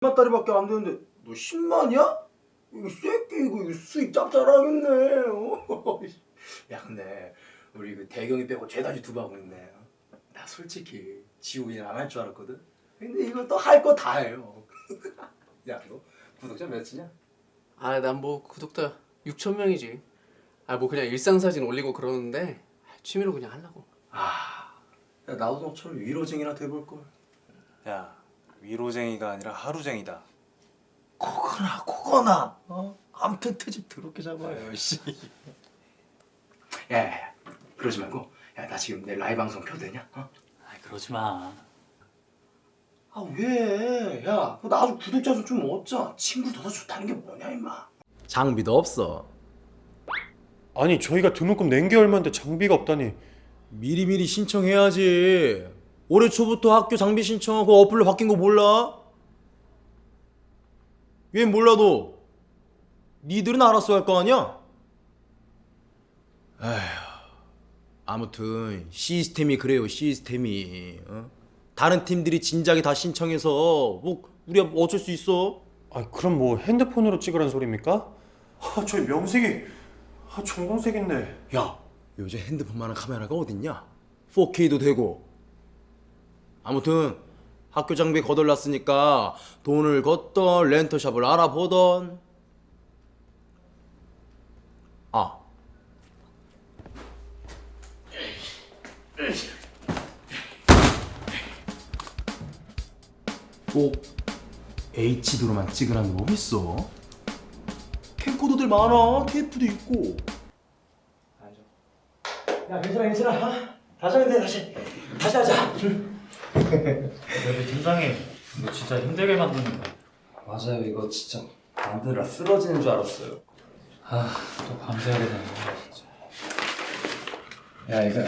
만 달러밖에 안 되는데 너 10만이야? 이거 새끼 이거, 수익 짭짤하겠네. 어? 야 근데 우리 그 대경이 빼고 죄다 유튜브 하고 있네. 나 솔직히 지우 일안할 줄 알았거든. 근데 이거 또 할 거 다 해요. 야 너 구독자 몇이냐? 아, 난 뭐 구독자 6천 명이지. 아, 뭐 그냥 일상 사진 올리고 그러는데 취미로 그냥 하려고. 아, 야, 나도 너처럼 위로쟁이나 돼볼 걸. 야 위로쟁이가 아니라 하루쟁이다. 코거나 코거나. 어? 아무튼 트집 더럽게 잡아요. 씨. 야, 야, 야, 그러지 말고, 야, 나 지금 내 라이브 방송 켜도 되냐? 어? 아 그러지 마. 아 왜? 야, 그 나도 구독자 좀 좀 얻자. 친구 더 좋다는 게 뭐냐 임마. 장비도 없어. 아니 저희가 등록금 낸 게 얼마인데 장비가 없다니. 미리미리 신청해야지. 올해 초부터 학교 장비 신청하고 어플로 바뀐 거 몰라? 얘 몰라도 니들은 알았어야 할거 아니야? 에휴, 아무튼 시스템이 그래요 시스템이. 어? 다른 팀들이 진작에 다 신청해서 뭐 우리가 어쩔 수 있어? 아 그럼 뭐 핸드폰으로 찍으란 소리입니까? 아 저희 명색이 아 전공색인데. 야, 요즘 핸드폰만한 카메라가 어딨냐? 4K도 되고. 아무튼 학교 장비 거덜났으니까 돈을 걷던 렌터샵을 알아보던. 아. 꼭 HD로만 찍으라는 뭐 있어? 캠코더들 많아. 테이프도 있고. 야, 괜찮아, 괜찮아. 어? 다시 하면 돼, 다시. 다시 하자. 그래도 팀장님 이거 진짜 힘들게 만드는 거. 맞아요, 이거 진짜 만드느라 쓰러지는 줄 알았어요. 아또 밤새야 되네. 진짜. 야, 이거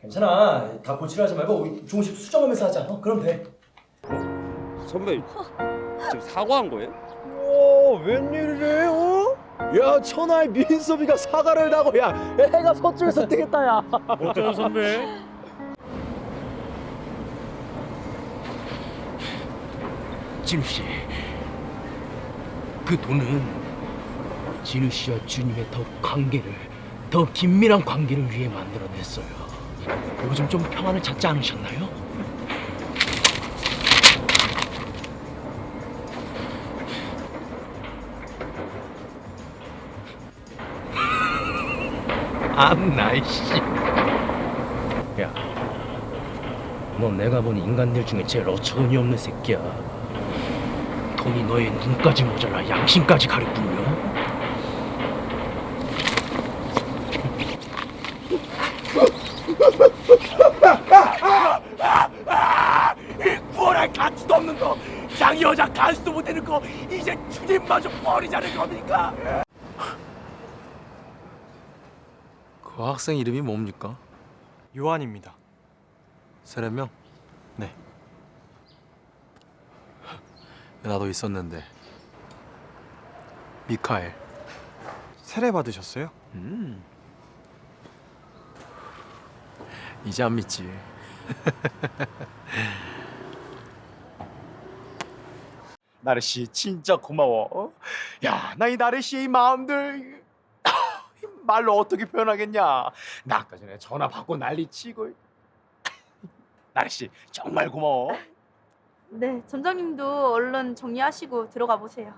괜찮아. 다 고치려 하지 말고 우리 조금씩 수정하면서 하자. 어? 그럼 돼. 선배 지금 사과한 거예요? 오, 웬일이래요? 야, 천하의 민섭이가 사과를 하고 야, 해가 서쪽에서 뜨겠다 야. 어쩌요 선배? 진우 씨, 그 돈은 진우 씨와 주님의 더 관계를, 더 긴밀한 관계를 위해 만들어냈어요. 요즘 좀 평안을 찾지 않으셨나요? 암나이 씨. 야, 너 내가 본 인간들 중에 제일 어처구니 없는 새끼야. 돈이 너의 눈까지 모자라 양심까지 가렸군요. 구원할 가치도 없는 거 장이 여자 간수도 못되는 거 이제 주님마저 버리자는 겁니까? 그 학생 이름이 뭡니까? 요한입니다. 세례명? 네. 나도 있었는데. 미카엘. 세례 받으셨어요? 음. 이제 안 믿지. 나르 씨 진짜 고마워. 어? 야, 나 이 나르 씨의 이 마음들 말로 어떻게 표현하겠냐? 나 아까 전에 전화 받고 난리 치고. 나르 씨 정말 고마워. 네, 점장님도 얼른 정리하시고 들어가 보세요.